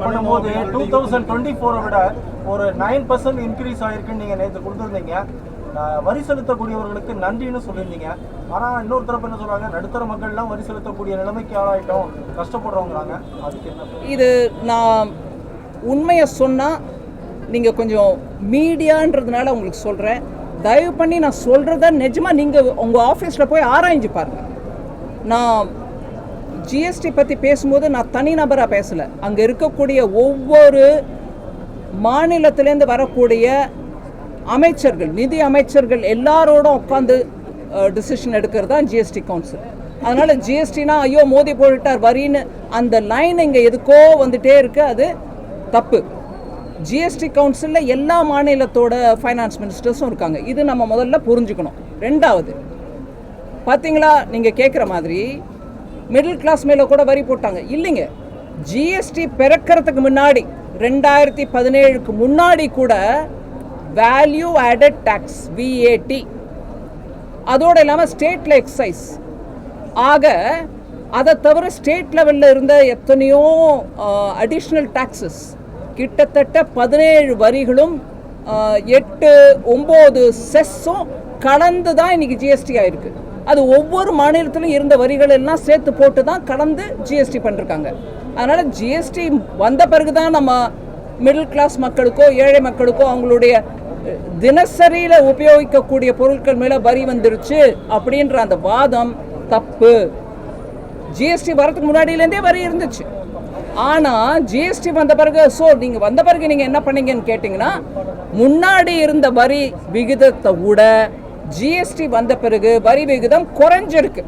Compare பண்ணும்போது two thousand twenty ஃபோரை விட ஒரு நைன் பர்சன்ட் இன்க்ரீஸ் ஆயிருக்குன்னு நீங்கள் நேற்று கொடுத்துருந்தீங்க. வரி செலுத்தக்கூடியவர்களுக்கு நன்றின்னு சொல்லியிருந்தீங்க. ஆனால் இன்னொரு தரப்பு என்ன சொல்றாங்க? நடுத்தர மக்கள்லாம் வரி செலுத்தக்கூடிய நிலைமைக்கு ஆளாயிட்டோம். கஷ்டப்படுறவங்கிறாங்க அதுக்கு என்ன இது நான் உண்மையை சொன்னால் நீங்கள் கொஞ்சம் மீடியான்றதுனால உங்களுக்கு சொல்கிறேன் தயவு பண்ணி நான் சொல்கிறத நிஜமாக நீங்கள் உங்கள் ஆஃபீஸில் போய் ஆராய்ஞ்சு பாருங்கள் நான் ஜிஎஸ்டி பற்றி பேசும்போது நான் தனிநபராக பேசலை. அங்கே இருக்கக்கூடிய ஒவ்வொரு மாநிலத்திலேருந்து வரக்கூடிய அமைச்சர்கள் நிதி அமைச்சர்கள் எல்லாரோடும் உட்காந்து டிசிஷன் எடுக்கிறது தான் ஜிஎஸ்டி கவுன்சில் அதனால் ஜிஎஸ்டினா ஐயோ மோதி போட்டுட்டார் வரின்னு அந்த லைன் இங்கே எதுக்கோ வந்துட்டே இருக்கு. அது தப்பு. ஜிஎஸ்டி கவுன்சிலில் எல்லா மாநிலத்தோட ஃபைனான்ஸ் மினிஸ்டர்ஸும் இருக்காங்க. இது நம்ம முதல்ல புரிஞ்சுக்கணும். ரெண்டாவது பார்த்தீங்களா நீங்கள் கேட்குற மாதிரி மிடில் கிளாஸ் மேலே கூட வரி போட்டாங்க. இல்லைங்க. ஜிஎஸ்டி பிறக்கிறதுக்கு முன்னாடி ரெண்டாயிரத்தி பதினேழுக்கு முன்னாடி கூட வேல்யூ ஆடட் டேக்ஸ் விஏடி அதோடு இல்லாமல் ஸ்டேட்டில் எக்ஸைஸ் ஆக அதை தவிர ஸ்டேட் லெவலில் இருந்த எத்தனையோ அடிஷ்னல் டாக்ஸஸ் கிட்டத்தட்ட பதினேழு வரிகளும் எட்டு ஒம்பது செஸ்ஸும் கலந்து தான் இன்றைக்கி ஜிஎஸ்டி ஆகிருக்கு அது ஒவ்வொரு மாநிலத்திலும் இருந்த வரிகள் எல்லாம் சேர்த்து போட்டு தான் கலந்து ஜிஎஸ்டி பண்ணிருக்காங்க. அதனால் ஜிஎஸ்டி வந்த பிறகு தான் நம்ம மிடில் கிளாஸ் மக்களுக்கோ ஏழை மக்களுக்கோ அவங்களுடைய தினசரியில் உபயோகிக்கக்கூடிய பொருட்கள் மேலே வரி வந்துருச்சு அப்படின்ற அந்த வாதம் தப்பு. ஜிஎஸ்டி வரதுக்கு முன்னாடியிலேருந்தே வரி இருந்துச்சு. ஆனால் ஜிஎஸ்டி வந்த பிறகு ஸோ நீங்கள் வந்த பிறகு நீங்கள் என்ன பண்ணீங்கன்னு கேட்டிங்கன்னா முன்னாடி இருந்த வரி விகிதத்தை விட ஜிஎஸ்டி வந்த பிறகு வரி விகிதம் குறைஞ்சிருக்கு.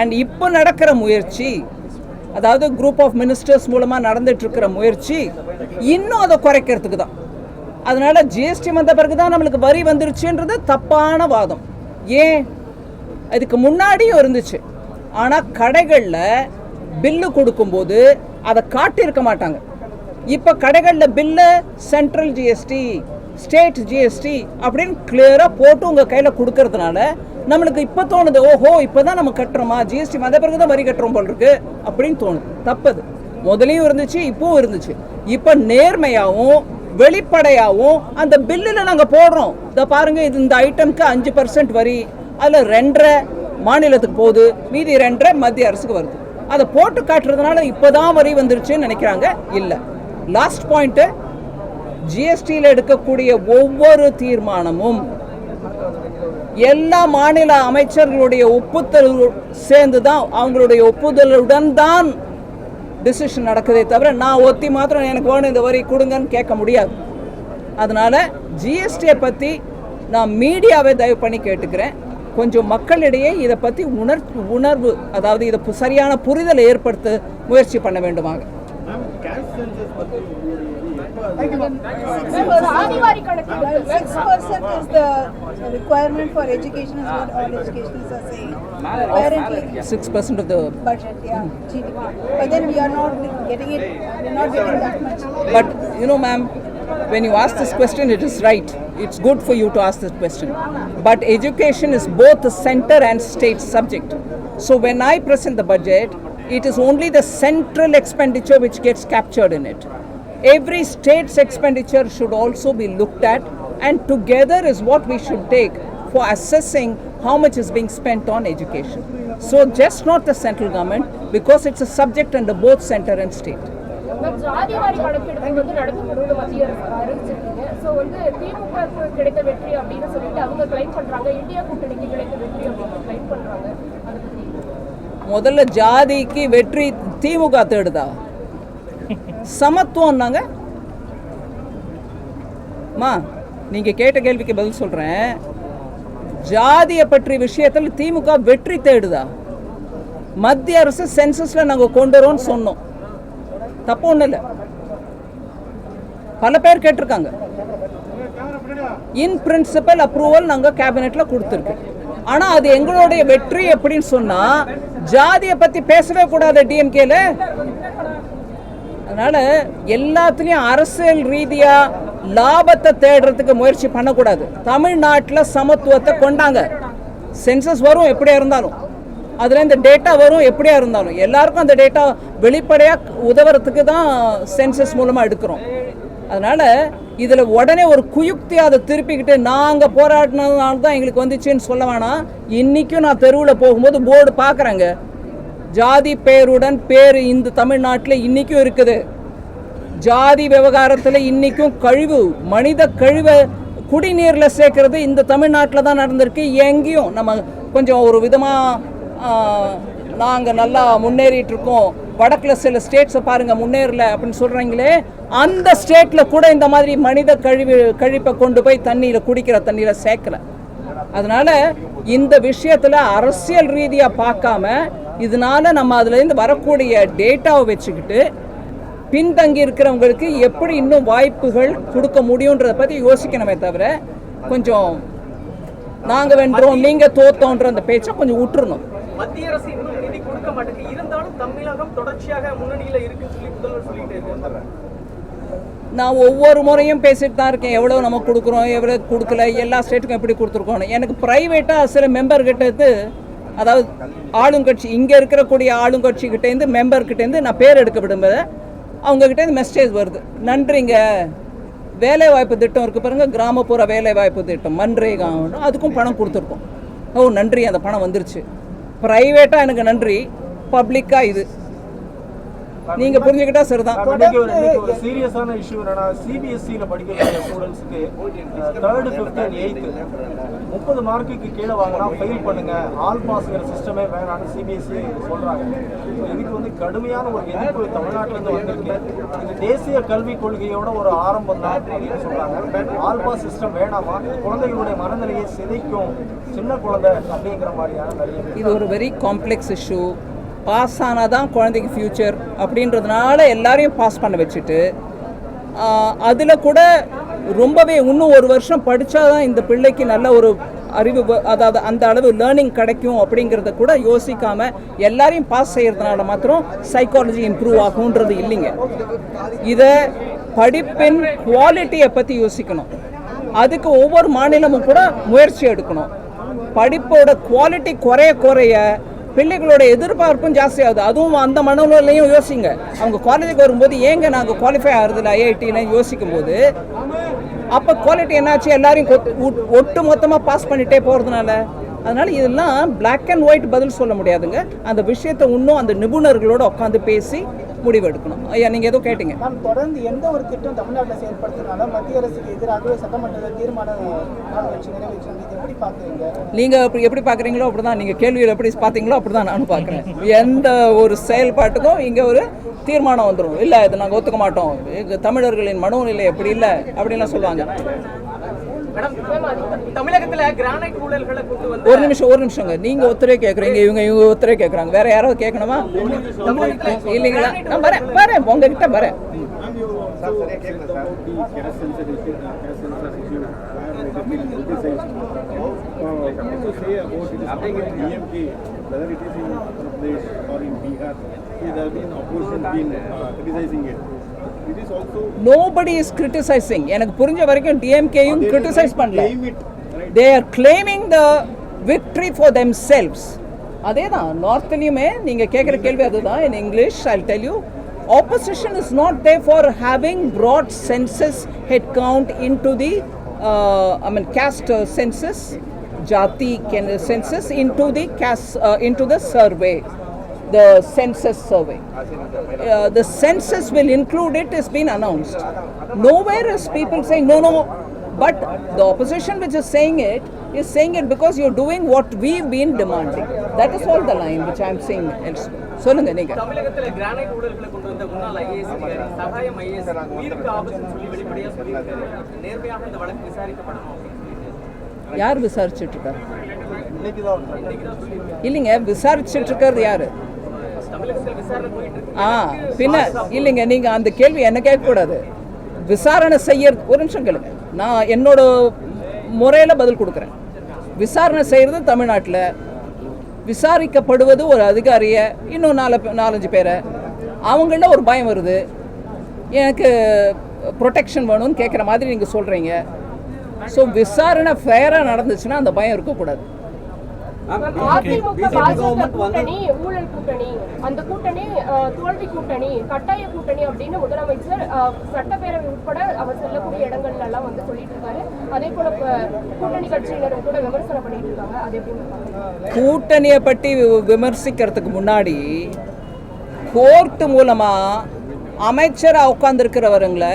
அண்ட் இப்போ நடக்கிற முயற்சி அதாவது குரூப் ஆஃப் மினிஸ்டர்ஸ் மூலமாக நடந்துட்டு இருக்கிற முயற்சி இன்னும் அதை குறைக்கிறதுக்கு தான். அதனால ஜிஎஸ்டி வந்த பிறகு தான் நம்மளுக்கு வரி வந்துருச்சுன்றது தப்பான வாதம். ஏன்? அதுக்கு முன்னாடியும் இருந்துச்சு. ஆனால் கடைகளில் பில்லு கொடுக்கும்போது அதை காட்டியிருக்க மாட்டாங்க. இப்போ கடைகளில் bill central GST state GST அப்படின்னு கிளியராக போட்டு உங்கள் கையில் கொடுக்கறதுனால நம்மளுக்கு இப்போ தோணுது ஓஹோ இப்போ தான் நம்ம கட்டுறோமா? ஜிஎஸ்டி வந்த பிறகு தான் வரி கட்டுறோம் போல் இருக்கு அப்படின்னு தோணுது. தப்பது. முதலையும் இருந்துச்சு இப்போவும் இருந்துச்சு. இப்போ நேர்மையாகவும் வெளிப்படையாகவும் அந்த பில்லில் நாங்கள் போடுறோம். இதை பாருங்கள் இது இந்த ஐட்டம்க்கு அஞ்சு பர்சன்ட் வரி. அதில் ரெண்டரை மாநிலத்துக்கு போகுது. மீதி ரெண்டரை மத்திய அரசுக்கு வருது. அதை போட்டு காட்டுறதுனால இப்போதான் வரி வந்துருச்சுன்னு நினைக்கிறாங்க? இல்லை. லாஸ்ட் பாயிண்ட்டு ஜிஎஸ்டியில் எடுக்கக்கூடிய ஒவ்வொரு தீர்மானமும் எல்லா மாநில அமைச்சர்களுடைய ஒப்புதல் சேர்ந்து தான் அவங்களுடைய ஒப்புதலுடன் தான் டிசிஷன் நடக்குதே தவிர நான் ஒத்தி மாத்திரம் எனக்கு வேணும் இந்த வரி கொடுங்கன்னு கேட்க முடியாது. அதனால் ஜிஎஸ்டியை பற்றி நான் மீடியாவை தயவு பண்ணி கேட்டுக்கிறேன். கொஞ்சம் மக்களிடையே இதை பற்றி உணர் உணர்வு அதாவது இதை சரியான புரிதலை ஏற்படுத்த முயற்சி பண்ண வேண்டுமாக. Six percent is the requirement for education is what all educationists are saying. Apparently, six percent of the budget. But then we are not getting it. We are not getting that much. But you know, ma'am, when you ask this question, it is right. It's good for you to ask this question. But education is both a center and state subject. So when I present the budget, it is only the central expenditure which gets captured in it Every state's expenditure should also be looked at, and together is what we should take for assessing how much is being spent on education. So, just not the central government, because it's a subject under both center and state. Ma'am ஜாதிவாரி கணக்கெடுப்பு வந்து நடத்தப்படுவது மத்திய அரசு அறிவிச்சிருக்கீங்க so வந்து திமுக கிடைத்த வெற்றி அப்படின்னு சொல்லிட்டு அவங்க கிளைம் பண்றாங்க இந்தியா கூட்டணிக்கு கிடைத்த வெற்றி அப்படின்னு கிளைம் பண்றாங்க அதை பத்தி முதல்ல ஜாதிக்கு வெற்றி திமுக தேடுதா சமத்துவம்னாங்க. மா நீங்க கேட்ட கேள்விக்கு பதில் சொல்றேன். ஜாதியை பற்றிய விஷயத்தில் திமுக வெற்றி தேடுதா? மத்திய அரசு சென்சஸ்ல நாங்க கொண்டு வரோம்னு சொன்னோம். தப்பு ஒண்ணும் இல்லை. பல பேர் கேட்டிருக்காங்க. இன் பிரின்சிபல் அப்ரூவல் நாங்கள் கேபினெட்ல கொடுத்துருக்கோம் ஆனா அது எங்களுடைய வெற்றி எப்படின்னு சொன்னா ஜாதியை பத்தி பேசவே கூடாது டிஎம்கேல அதனால் எல்லாத்துலேயும் அரசியல் ரீதியாக லாபத்தை தேடுறதுக்கு முயற்சி பண்ணக்கூடாது. தமிழ்நாட்டில் சமத்துவத்தை கொண்டாங்க. சென்சஸ் வரும் எப்படியா இருந்தாலும். அதில் இந்த டேட்டா வரும் எப்படியா இருந்தாலும். எல்லாருக்கும் அந்த டேட்டா வெளிப்படையாக உதவுறதுக்கு தான் சென்சஸ் மூலமாக எடுக்கிறோம். அதனால் இதில் உடனே ஒரு குயுக்தி அதை திருப்பிக்கிட்டு நாங்கள் போராடினதுனால தான் எங்களுக்கு வந்துச்சுன்னு சொல்ல வேணாம். இன்றைக்கும் நான் தெருவில் போகும்போது போர்டு பார்க்குறேங்க. ஜாதி பேருடன் பேர் இந்த தமிழ்நாட்டில் இன்றைக்கும் இருக்குது. ஜாதி விவகாரத்தில் இன்றைக்கும் கழிவு மனித கழிவை குடிநீரில் சேர்க்கறது இந்த தமிழ்நாட்டில் தான் நடந்திருக்கு. எங்கேயும் நம்ம கொஞ்சம் ஒரு விதமாக நாங்கள் நல்லா முன்னேறிட்டு இருக்கோம் வடக்கில் சில ஸ்டேட்ஸை பாருங்கள் முன்னேறல அப்படின்னு சொல்கிறீங்களே அந்த ஸ்டேட்டில் கூட இந்த மாதிரி மனித கழிவு கழிப்பை கொண்டு போய் தண்ணியில் குடிக்கிற தண்ணியில் சேர்க்கல. அதனால் இந்த விஷயத்தில் அரசியல் ரீதியாக பார்க்காம இதனால நம்ம அதுலேருந்து வரக்கூடிய டேட்டாவை வச்சுக்கிட்டு பின்தங்கி இருக்கிறவங்களுக்கு எப்படி இன்னும் வாய்ப்புகள் கொடுக்க முடியுன்றதை பற்றி யோசிக்கணுமே தவிர கொஞ்சம் நாங்கள் வென்றோம் நீங்கள் தோத்தோன்ற அந்த பேச்சை கொஞ்சம் விட்டுறணும். மத்திய அரசு இன்னும் நிதி கொடுக்க மாட்டேங்குது. இருந்தாலும் தமிழகம் தொடர்ச்சியாக முன்னணியில இருக்குன்னு சொல்லி முதல்வர் சொல்லிட்டு நான் ஒவ்வொரு முறையும் பேசிட்டு தான் இருக்கேன். எவ்வளோ நம்ம கொடுக்குறோம் எவ்வளோ கொடுக்கல எல்லா ஸ்டேட்டுக்கும் எப்படி கொடுத்துருக்கோம் எனக்கு ப்ரைவேட்டாக சில மெம்பர்கிட்ட அதாவது ஆளுங்கட்சி இங்கே இருக்கக்கூடிய ஆளுங்கட்சிக்கிட்டேருந்து மெம்பர்கிட்டேருந்து நான் பேர் எடுக்க விடும்போது அவங்கக்கிட்டேருந்து மெசேஜ் வருது நன்றிங்க வேலைவாய்ப்பு திட்டம் இருக்குது பாருங்க கிராமப்புற வேலைவாய்ப்பு திட்டம் மன்ரேகா அதுக்கும் பணம் கொடுத்துருக்கோம். ஓ நன்றி அந்த பணம் வந்துருச்சு. ப்ரைவேட்டாக எனக்கு நன்றி பப்ளிக்காக இது. நீங்கள் புரிஞ்சுக்கிட்டா சரிதான். சீரியஸான இஷ்யூ என்னன்னா சிபிஎஸ்சியில் படிக்கக்கூடிய ஸ்டூடெண்ட்ஸ்க்கு தேர்டு ஃபிஃப்த் அண்ட் எயித்து முப்பது மார்க்குக்கு கீழே வாங்கினா ஃபெயில் பண்ணுங்க. ஆல் பாஸ்ங்கிற சிஸ்டமே வேணாம்னு சிபிஎஸ்சி சொல்றாங்க. இதுக்கு வந்து கடுமையான ஒரு எதிர்ப்பு தமிழ்நாட்டுல இருந்து வந்திருக்கு. இது தேசிய கல்விக் கொள்கையோட ஒரு ஆரம்பம் தான் அப்படின்னு சொல்றாங்க. ஆல் பாஸ் சிஸ்டம் வேணாமா? குழந்தைகளுடைய மனநிலையை சிதைக்கும் சின்ன குழந்தை அப்படிங்கிற மாதிரியான இது ஒரு வெரி காம்ப்ளெக்ஸ் இஷ்யூ பாஸ் ஆனால் தான் குழந்தைக்கு ஃப்யூச்சர் அப்படின்றதுனால எல்லாரையும் பாஸ் பண்ண வச்சுட்டு அதில் கூட ரொம்பவே இன்னும் ஒரு வருஷம் படித்தா தான் இந்த பிள்ளைக்கு நல்ல ஒரு அறிவு அதாவது அந்த அளவு லேர்னிங் கிடைக்கும் அப்படிங்கிறத கூட யோசிக்காமல் எல்லாரையும் பாஸ் செய்கிறதுனால மாத்திரம் சைக்காலஜி இம்ப்ரூவ் ஆகுன்றது இல்லைங்க. இதை படிப்பின் குவாலிட்டியை பற்றி யோசிக்கணும். அதுக்கு ஒவ்வொரு மாநிலமும் கூட முயற்சி எடுக்கணும். படிப்போட குவாலிட்டி குறைய குறைய பிள்ளைகளோட எதிர்பார்ப்பும் ஜாஸ்தியாகுது. அதுவும் அந்த மனநிலையும் யோசிங்க. அவங்க காலேஜுக்கு வரும்போது ஏங்க நாங்கள் குவாலிஃபை ஆகிறதுல ஐஐடின்னு யோசிக்கும் போது அப்போ குவாலிட்டி என்னாச்சு? எல்லாரையும் ஒட்- ஒட்டு மொத்தமாக பாஸ் பண்ணிட்டே போகிறதுனால அதனால இதெல்லாம் பிளாக் அண்ட் ஒயிட் பதில் சொல்ல முடியாதுங்க. அந்த விஷயத்தை இன்னும் அந்த நிபுணர்களோட உட்காந்து பேசி முடிவெடுக்கணும். ஐயா நீங்கள் ஏதோ கேட்டீங்க. மேம் தொடர்ந்து எந்த ஒரு திட்டம் தமிழ்நாட்டில் செயல்படுத்தினாலும் மத்திய அரசுக்கு எதிராகவே சட்டமன்றத்தில் தீர்மானம் எப்படி பார்க்குறீங்க? நீங்கள் அப்படி எப்படி பார்க்குறீங்களோ அப்படி தான் நீங்கள் கேள்வியில் எப்படி பார்த்தீங்களோ அப்படி தான் நானும் பார்க்குறேன். எந்த ஒரு செயல்பாட்டுக்கும் இங்கே ஒரு தீர்மானம் வந்துடும் இல்லை இதை நாங்கள் ஒத்துக்க மாட்டோம். தமிழர்களின் மனோநிலை எப்படி இல்லை அப்படின்லாம் சொல்லுவாங்க. மேடம் தமிழகத்துல கிரானைட் ஊழல்களை கொண்டு வந்து ஒரு நிமிஷம் ஒரு நிமிஷங்க நீங்கள் ஒருத்தரே கேட்குறீங்க இவங்க இவங்க ஒருத்தரே கேட்குறாங்க வேற யாராவது கேட்கணுமா இல்லைங்களா நான் வரேன் வரேன் உங்ககிட்ட வரேன் whether it is in Uttar Pradesh or in Bihar, there have been opposition been uh, criticizing it. Nobody is criticizing எனக்கு புரிஞ்ச வரைக்கும் டிஎம்கேயும் கிரிட்டிசைஸ் பண்ணல? They are claiming the victory for themselves அதே தான் நார்த்லேயுமே நீங்கள் கேட்குற கேள்வி அதுதான் in English I tell you opposition is not there for having broad census head count into the I mean uh, census jati can- census into the caste uh, into the survey. The census survey uh, the census will include it has been announced nowhere is people saying no no but the opposition which is saying it is saying it because you're doing what we've been demanding that is all the line which i'm saying elsewhere சொல்லுங்க நீங்க தமிழகத்துல granite ஊழல்களை கொண்டு வந்த முன்னாள் IAS அதிகாரி சகாயம் IAS உயிருக்கு ஆபத்துன்னு சொல்லி வெளிப்படையா சொல்லியிருக்காரு நேர்மையாக இந்த வழக்கு விசாரிக்கப்படணும் யார் விசாரிச்சுட்டு இருக்காரு இல்லைங்க விசாரிச்சுட்டு இருக்கிறது யாரு தமிழகத்தில் விசாரணை போயிட்டு இருக்கு ஆ பின்ன இல்லைங்க நீங்கள் அந்த கேள்வி என்ன கேட்கக்கூடாது. விசாரணை செய்ய ஒரு நிமிஷம் கேளுங்க. நான் என்னோட முறையில் பதில் கொடுக்குறேன். விசாரணை செய்கிறது தமிழ்நாட்டில். விசாரிக்கப்படுவது ஒரு அதிகாரியை இன்னும் நாலு நாலஞ்சு பேரை. அவங்கள ஒரு பயம் வருது. எனக்கு ப்ரொடெக்ஷன் வேணும்னு கேட்குற மாதிரி நீங்கள் சொல்கிறீங்க ஸோ விசாரணை ஃபேராக நடந்துச்சுன்னா அந்த பயம் இருக்கக்கூடாது. கூட்டணி ஊழல் கூட்டணி அந்த கூட்டணி தோல்வி கூட்டணி கட்டாய கூட்டணி அப்படின்னு முதலமைச்சர் சட்டப்பேரவை உட்பட அவர் செல்லக்கூடிய இடங்கள்ல எல்லாம் வந்து சொல்லிட்டு இருக்காரு அதே போல கூட்டணி கட்சியினரும் கூட விமர்சனம் பண்ணிட்டு இருக்காங்க அதே போல கூட்டணியை பற்றி விமர்சிக்கிறதுக்கு முன்னாடி கோர்ட்டு மூலமாக அமைச்சராக உட்காந்துருக்கிறவருங்களை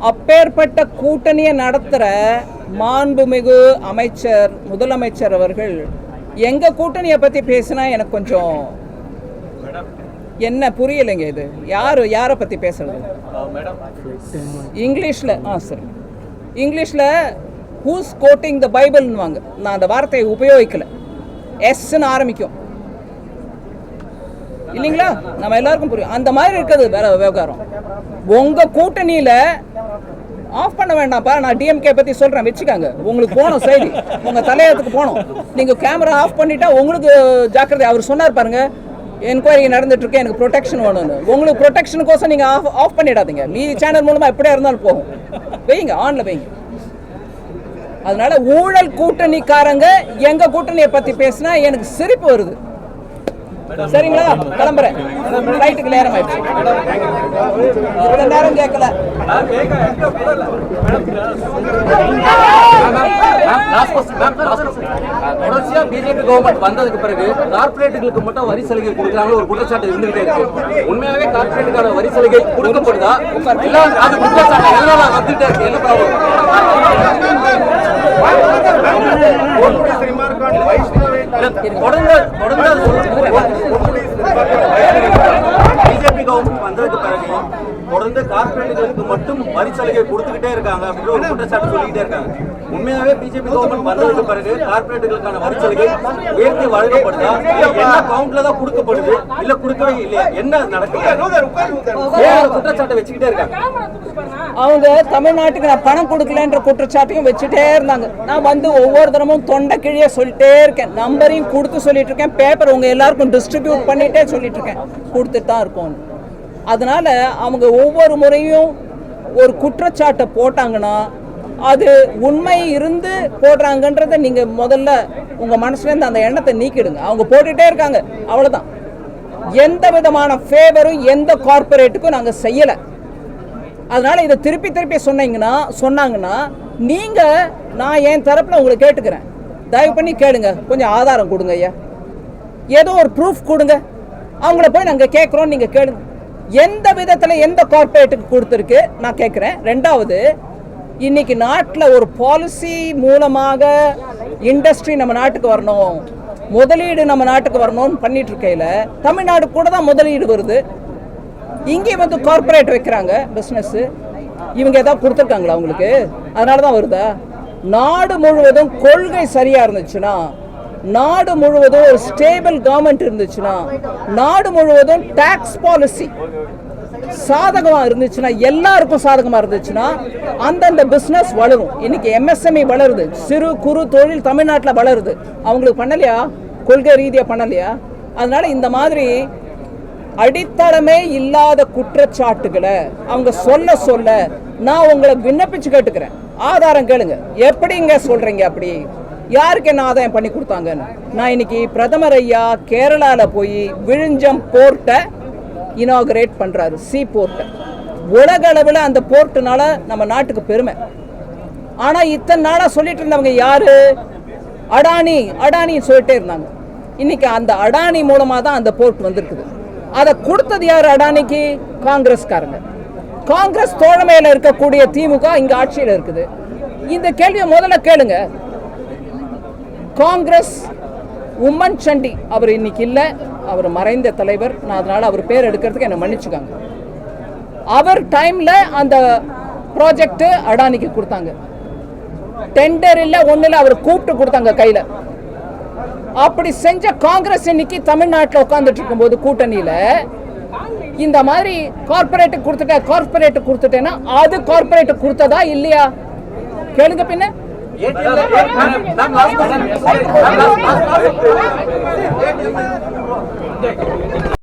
அப்பேற்பட்ட கூட்டணியை நடத்துகிற மாண்புமிகு அமைச்சர் முதலமைச்சர் அவர்கள் எங்கள் கூட்டணியை பற்றி பேசினா எனக்கு கொஞ்சம் என்ன புரியலைங்க இது? யார் யாரை பற்றி பேசுறது? இங்கிலீஷில் ஆ சரி. இங்கிலீஷில் ஹூஸ் கோட்டிங் த பைபிள்னுவாங்க நான் அந்த வார்த்தையை உபயோகிக்கல. எஸ்ன்னு ஆரம்பிக்கும். இல்லைங்களா? நம்ம எல்லாருக்கும் புரியும். அந்த மாதிரி இருக்கிறது வேற விவகாரம். உங்கள் கூட்டணியில் ஆஃப் பண்ண வேண்டாம்ப்பா. நான் டிஎம்கே பற்றி சொல்கிறேன் வச்சுக்காங்க. உங்களுக்கு போகணும் செய்தி உங்கள் தலையத்துக்கு போகணும். நீங்கள் கேமரா ஆஃப் பண்ணிட்டா உங்களுக்கு ஜாக்கிரதை. அவர் சொன்னார் பாருங்க என்கொயரி நடந்துட்டுருக்கு எனக்கு ப்ரொடெக்ஷன் வேணும்னு. உங்களுக்கு ப்ரொடெக்ஷனுக்கோசம் நீங்கள் ஆஃப் ஆஃப் பண்ணிடாதீங்க. மீதி சேனல் மூலமாக எப்படியா இருந்தாலும் போகும். வைங்க ஆனில் வைங்க. அதனால ஊழல் கூட்டணிக்காரங்க எங்கள் கூட்டணியை பற்றி பேசினா எனக்கு சிரிப்பு வருது. சரிங்களா? கிளம்புறேன். ஃப்ளைட்டுக்கு நேரம் ஆயிடுச்சு நேரம் கேட்கல. தொடர்ச்சியா பிஜேபி கவர்மெண்ட் வந்ததுக்கு பிறகு கார்பரேட்டுகளுக்கு மட்டும் வரி சலுகை கொடுக்குறாங்க ஒரு குற்றச்சாட்டு இருந்துகிட்டே இருக்கு. உண்மையாவே கார்பரேட்டுக்கான வரி சலுகை கொடுக்கப்படுதா? இல்ல அது குற்றச்சாட்டு எதனால வந்துட்டே இருக்கு. என்ன ப்ராப்ளம்? பிஜேபி கவர்மெண்ட் வந்ததுக்கு பிறகு தொடர்ந்து கார்பரேட்டுகளுக்கு மட்டும் வரி சலுகை கொடுத்துக்கிட்டே இருக்காங்க அப்படின்னு ஒரு குற்றச்சாட்டு சொல்லிக்கிட்டே இருக்காங்க உண்மையாவே பிஜேபி கவர்மெண்ட் வந்ததுக்கு பிறகு கார்பரேட்டுகளுக்கான வரி சலுகை உயர்த்தி வழங்கப்படுதா இல்ல என்ன கவுண்ட்ல தான் கொடுக்கப்படுது இல்ல கொடுக்கவே இல்லையா என்ன நடக்குது குற்றச்சாட்டை வச்சுக்கிட்டே இருக்காங்க. அவங்க தமிழ்நாட்டுக்கு நான் பணம் கொடுக்கலன்ற குற்றச்சாட்டையும் வச்சுட்டே இருந்தாங்க. நான் வந்து ஒவ்வொரு தினமும் தொண்டை கிழியே சொல்லிட்டே இருக்கேன். நம்பரையும் கொடுத்து சொல்லிட்டு இருக்கேன். பேப்பர் உங்க எல்லாருக்கும் டிஸ்ட்ரிபியூட் பண்ணிட்டே சொல்லிட்டு இருக்கேன். கொடுத்துட்டு தான் இருக்கோம். அதனால அவங்க ஒவ்வொரு முறையும் ஒரு குற்றச்சாட்டை போட்டாங்கன்னா அது உண்மை இருந்து போடுறாங்கன்றத நீங்க முதல்ல உங்க மனசுலேருந்து அந்த எண்ணத்தை நீக்கிடுங்க. அவங்க போட்டுட்டே இருக்காங்க. அவ்வளோதான் எந்த விதமான ஃபேவரும் எந்த கார்பரேட்டுக்கும் நாங்கள் செய்யலை. அதனால் இதை திருப்பி திருப்பி சொன்னீங்கன்னா சொன்னாங்கன்னா நீங்கள் நான் என் தரப்பில் உங்களை கேட்டுக்கிறேன். தயவு பண்ணி கேளுங்க. கொஞ்சம் ஆதாரம் கொடுங்க ஐயா. ஏதோ ஒரு ப்ரூஃப் கொடுங்க. அவங்கள போய் நாங்கள் கேட்குறோம் நீங்கள் கேளுங்க. எந்த விதத்தில் எந்த கார்பரேட்டுக்கு கொடுத்துருக்கு நான் கேட்குறேன் ரெண்டாவது இன்னைக்கு நாட்டில் ஒரு பாலிசி மூலமாக இண்டஸ்ட்ரி நம்ம நாட்டுக்கு வரணும். முதலீடு நம்ம நாட்டுக்கு வரணும்னு பண்ணிட்டு இருக்கையில தமிழ்நாடு கூட தான் முதலீடு வருது. இங்கே வந்து கார்ப்பரேட் வைக்கிறாங்க பிஸ்னஸ் இவங்க ஏதாவது கொடுத்துருக்காங்களா அவங்களுக்கு அதனால தான் வருதா? நாடு முழுவதும் கொள்கை சரியா இருந்துச்சுன்னா நாடு முழுவதும் ஒரு ஸ்டேபிள் கவர்மெண்ட் இருந்துச்சுன்னா நாடு முழுவதும் டாக்ஸ் பாலிசி சாதகமாக இருந்துச்சுன்னா எல்லாருக்கும் சாதகமாக இருந்துச்சுன்னா அந்தந்த பிஸ்னஸ் வளரும். இன்னைக்கு எம்எஸ்எம்இ வளருது. சிறு குறு தொழில் தமிழ்நாட்டில் வளருது. அவங்களுக்கு பண்ணலையா? கொள்கை ரீதியாக பண்ணலையா? அதனால இந்த மாதிரி அடித்தளமே இல்லாத குற்றச்சாட்டுகளை அவங்க சொல்ல சொல்ல நான் உங்களை விண்ணப்பிச்சு கேட்டுக்கிறேன். ஆதாரம் கேளுங்க. எப்படிங்க சொல்றீங்க அப்படி? யாருக்கு என்ன ஆதாயம் பண்ணி கொடுத்தாங்கன்னு? நான் இன்னைக்கு பிரதமர் ஐயா கேரளாவில் போய் விழிஞ்சம் போர்ட்டை இனாகரேட் பண்ணுறாரு சி போர்ட்டை. உலக அளவில் அந்த போர்ட்டுனால நம்ம நாட்டுக்கு பெருமை. ஆனால் இத்தனை நாளாக சொல்லிட்டு இருந்தவங்க யாரு? அடானி. அடானின்னு சொல்லிட்டே இருந்தாங்க. இன்னைக்கு அந்த அடானி மூலமாக தான் அந்த போர்ட் வந்திருக்குது. அதை கொடுத்தது யார்? அடானிக்கு காங்கிரஸ்காரங்க. காங்கிரஸ் தோழமையில இருக்கக்கூடிய திமுக இங்க ஆட்சியில் இருக்குது. இந்த கேள்வியை முதல்ல கேளுங்க. காங்கிரஸ் உம்மன் சண்டி. அவர் இன்னைக்கு இல்லை. அவர் மறைந்த தலைவர். நான் அதனால அவர் பேர் எடுக்கிறதுக்கு என்னை மன்னிச்சுக்காங்க. அவர் டைம்ல அந்த ப்ராஜெக்ட் அடானிக்கு கொடுத்தாங்க. டெண்டர் இல்லை ஒன்றும் அவர் கூப்பிட்டு கொடுத்தாங்க கையில். அப்படி செஞ்ச காங்கிரஸ் இன்னைக்கு தமிழ்நாட்டில் உட்காந்துட்டு இருக்கும்போது கூட்டணியில இந்த மாதிரி கார்பரேட்டுக்கு கொடுத்துட்டேன் கார்பரேட்டுக்கு கொடுத்துட்டேன்னா அது கார்பரேட்டுக்கு கொடுத்ததா இல்லையா கேளுங்க பின்ன